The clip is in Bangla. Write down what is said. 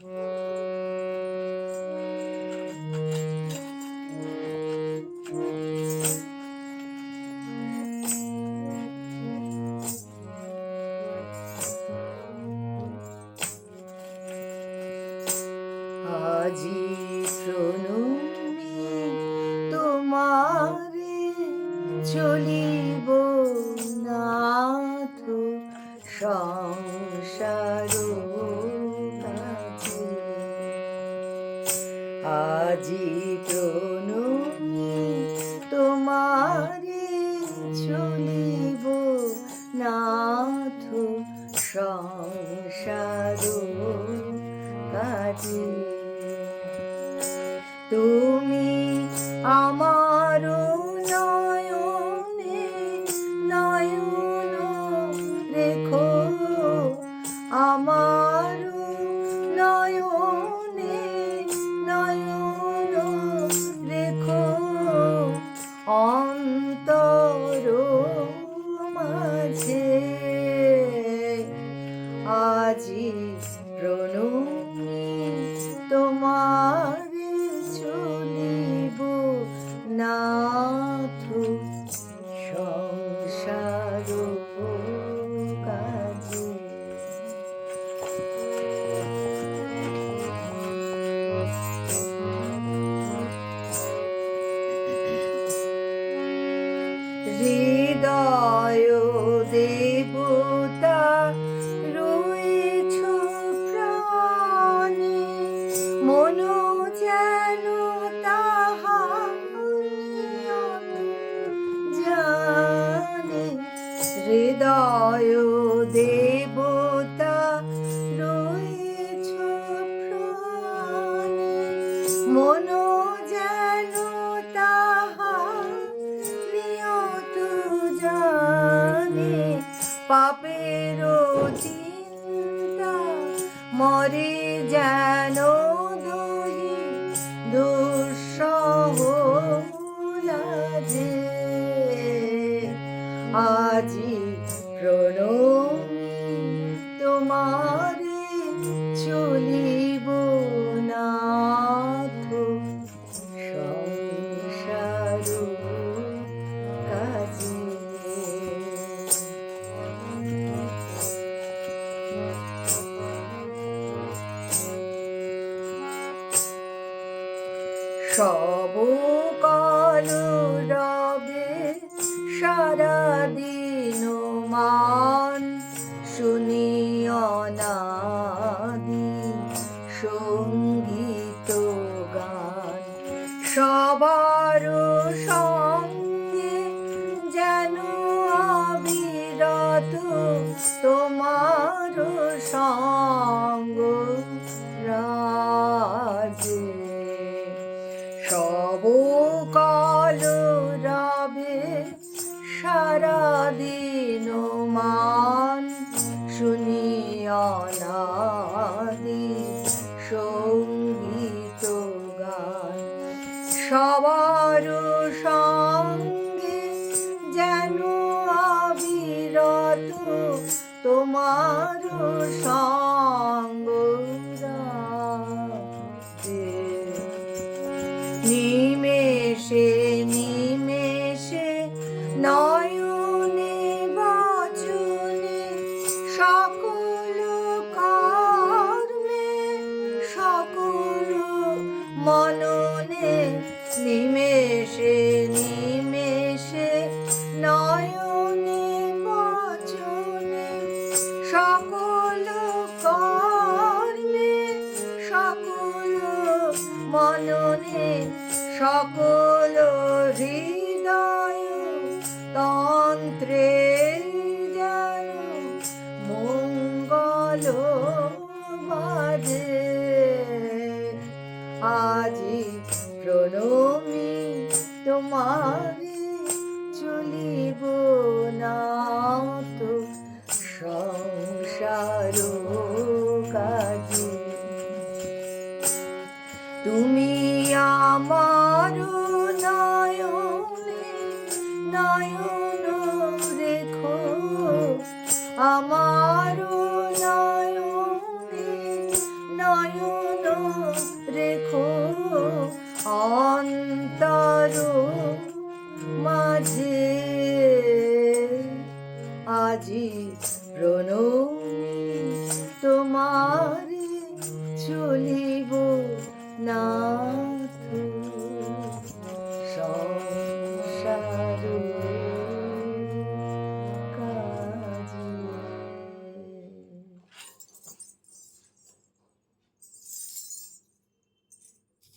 আজি প্রণমী তোমারে চলিব নাথ সংসার আজি প্রণমী তোমারে চলিব নাথ সংসার কাজে আজি প্রণমী হৃদয় দেবতা রয়েছ মনো যেন তাহা নিয়ত জানে। পাপের চিন্তা মরে যেন দহি প্রণমী তোমারে চলিব নাথ সব কালো রবে সারা 哦。শুনিয়া নাদি সংগীত গান। সবার সঙ্গে যেন অবিরত তোমার সঙ্গ সকল হৃদয় তন্ত্রে যেন মঙ্গল বাজে আজি প্রণমী, তোমারে চলিব না তো সংসার কাজে। তুমি আমার নয়ন রেখো আমার